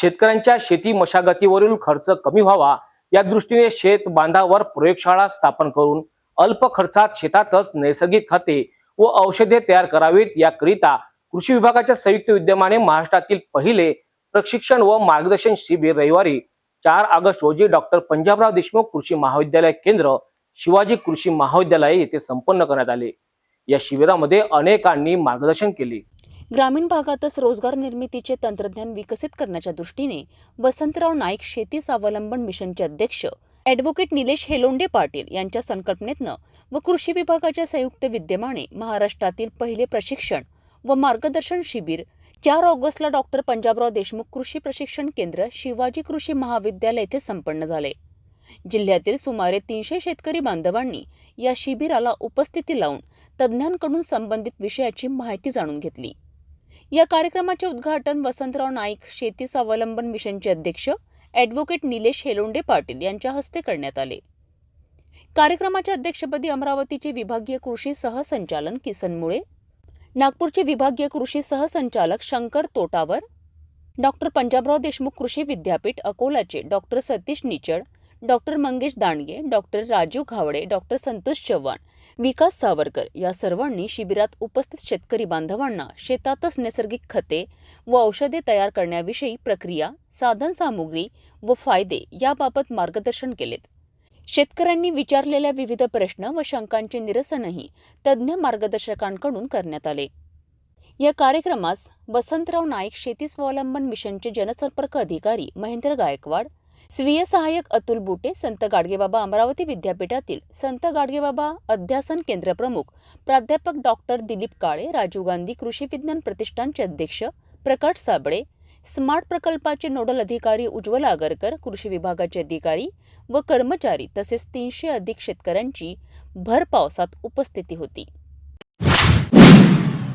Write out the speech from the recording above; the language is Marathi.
शेतकऱ्यांच्या शेती मशागतीवरील खर्च कमी व्हावा. या दृष्टीने शेत बांधावर प्रयोगशाळा स्थापन करून अल्प खर्चात शेतातच नैसर्गिक खते व औषधे तयार करावीत. याकरिता कृषी विभागाच्या संयुक्त विद्यमाने महाराष्ट्रातील पहिले प्रशिक्षण व मार्गदर्शन शिबिर रविवारी चार ऑगस्ट रोजी डॉक्टर पंजाबराव देशमुख कृषी महाविद्यालय केंद्र शिवाजी कृषी महाविद्यालय येथे संपन्न करण्यात आले. या शिबिरामध्ये अनेकांनी मार्गदर्शन केले. ग्रामीण भागातच रोजगार निर्मितीचे तंत्रज्ञान विकसित करण्याच्या दृष्टीने वसंतराव नाईक शेती स्वावलंबन मिशनचे अध्यक्ष ॲडव्होकेट निलेश हेलोंडे पाटील यांच्या संकल्पनेतनं व कृषी विभागाच्या संयुक्त विद्यमाने महाराष्ट्रातील पहिले प्रशिक्षण व मार्गदर्शन शिबिर चार ऑगस्टला डॉक्टर पंजाबराव देशमुख कृषी प्रशिक्षण केंद्र शिवाजी कृषी महाविद्यालय येथे संपन्न झाले. जिल्ह्यातील सुमारे तीनशे शेतकरी बांधवांनी या शिबिराला उपस्थिती लावून तज्ज्ञांकडून संबंधित विषयाची माहिती जाणून घेतली. या कार्यक्रमाचे उद्घाटन वसंतराव नाईक शेती स्वावलंबन मिशनचे अध्यक्ष ॲडव्होकेट निलेश हेलोंडे पाटील यांच्या हस्ते करण्यात आले. कार्यक्रमाच्या अध्यक्षपदी अमरावतीचे विभागीय कृषी सहसंचालन किसन मुळे नागपूरचे विभागीय कृषी सहसंचालक शंकर तोटावर डॉक्टर पंजाबराव देशमुख कृषी विद्यापीठ अकोलाचे doctor Satish Nichad doctor Mangesh Dandge doctor Rajeev Ghawade doctor Santosh Chavan Vikas Savarkar या सर्वांनी शिबिरात उपस्थित शेतकरी बांधवांना शेतातच नैसर्गिक खते व औषधे तयार करण्याविषयी प्रक्रिया साधनसामुग्री व फायदे याबाबत मार्गदर्शन केलेत. शेतकऱ्यांनी विचारलेल्या विविध प्रश्न व शंकांचे निरसनही तज्ज्ञ मार्गदर्शकांकडून करण्यात आले. या कार्यक्रमास वसंतराव नाईक शेती स्वावलंबन मिशनचे जनसंपर्क अधिकारी महेंद्र गायकवाड स्वीय सहाय्यक अतुल बुटे संत गाडगेबाबा अमरावती विद्यापीठातील संत गाडगेबाबा अध्यासन केंद्र प्रमुख प्राध्यापक डॉक्टर दिलीप काळे राजीव गांधी कृषी विज्ञान प्रतिष्ठानचे अध्यक्ष प्रकाश साबळे स्मार्ट प्रकल्पाचे नोडल अधिकारी उज्ज्वल आगरकर कृषी विभागाचे अधिकारी व कर्मचारी तसेच तीनशे अधिक शेतकऱ्यांची भर पावसात उपस्थिती होती.